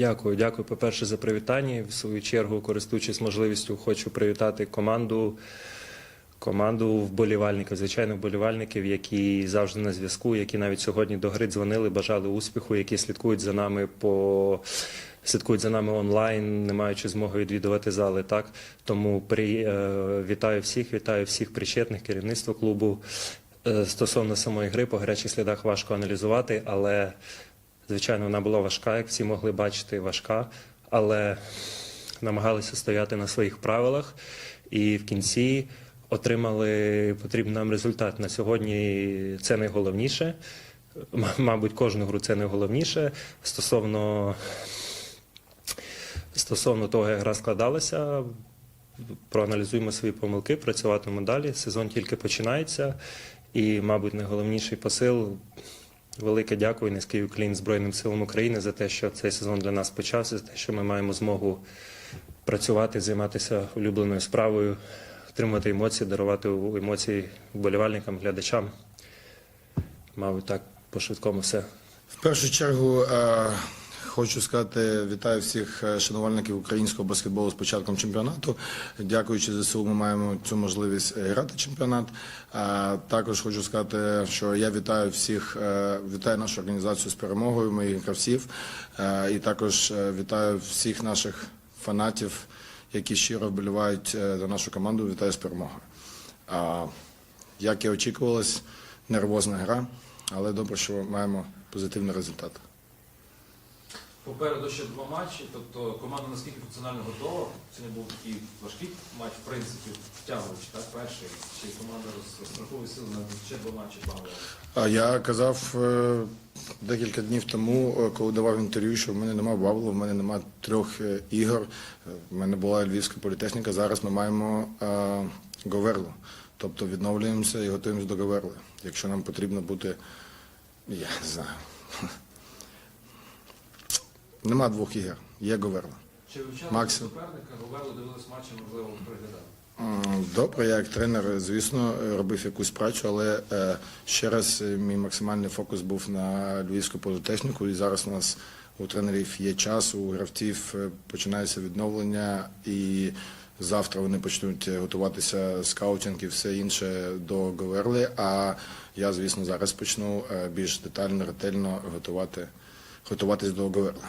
Дякую, дякую. По-перше, за привітання. В свою чергу, користуючись можливістю, хочу привітати команду. Команду вболівальників, звичайно, вболівальників, які завжди на зв'язку, які навіть сьогодні до гри дзвонили, бажали успіху, які слідкують за нами по слідкують за нами онлайн, не маючи змоги відвідувати зали. Так тому при е, вітаю всіх, вітаю всіх причетних, керівництво клубу. Е, стосовно самої гри по гарячих слідах важко аналізувати, але звичайно вона була важка, як всі могли бачити, важка, але намагалися стояти на своїх правилах і в кінці отримали потрібний нам результат. На сьогодні це найголовніше. Мабуть, кожну гру це найголовніше. Стосовно, стосовно того, як гра складалася, проаналізуємо свої помилки, працюватимемо далі. Сезон тільки починається. І, мабуть, найголовніший посил Велике дякую, низький уклін Збройним силам України за те, що цей сезон для нас почався, за те, що ми маємо змогу працювати, займатися улюбленою справою, отримувати емоції, дарувати емоції вболівальникам, глядачам. Мабуть, так по швидкому все. В першу чергу е, хочу сказати, вітаю всіх е, шанувальників українського баскетболу з початком чемпіонату. Дякуючи ЗСУ, ми маємо цю можливість е, грати чемпіонат. Також хочу сказати, що я вітаю всіх, е, вітаю нашу організацію з перемогою, моїх гравців. І також вітаю всіх наших фанатів, які щиро вболівають за нашу команду. Вітаю з перемогою. Як і очікувалось, нервозна гра, але добре, що маємо позитивний результат. Попереду ще два матчі, тобто команда наскільки функціонально готова. Сьогодні був такий важкий матч, в принципі, втягуючи, так, перший. Чи команда роз- розраховує сили на ще два матчі планово? А я казав е, декілька днів тому, е, коли давав інтерв'ю, що в мене немає баблу, в мене немає трьох е, ігор. В мене була львівська політехніка. Зараз ми маємо Говерлу. Тобто відновлюємося і готуємося до Говерли. Якщо нам потрібно бути, я не знаю. Нема двох ігор, є Говерла. Чи вивчали Максим. суперника, говорили, дивились матчі, можливо, приглядали? Добре, я як тренер, звісно, робив якусь працю, але е, ще раз е, мій максимальний фокус був на львівську політехніку, і зараз у нас у тренерів є час, у гравців е, починається відновлення, і завтра вони почнуть готуватися скаутинг і все інше до Говерли. А я, звісно, зараз почну більш детально, ретельно готувати, готуватись до Говерли.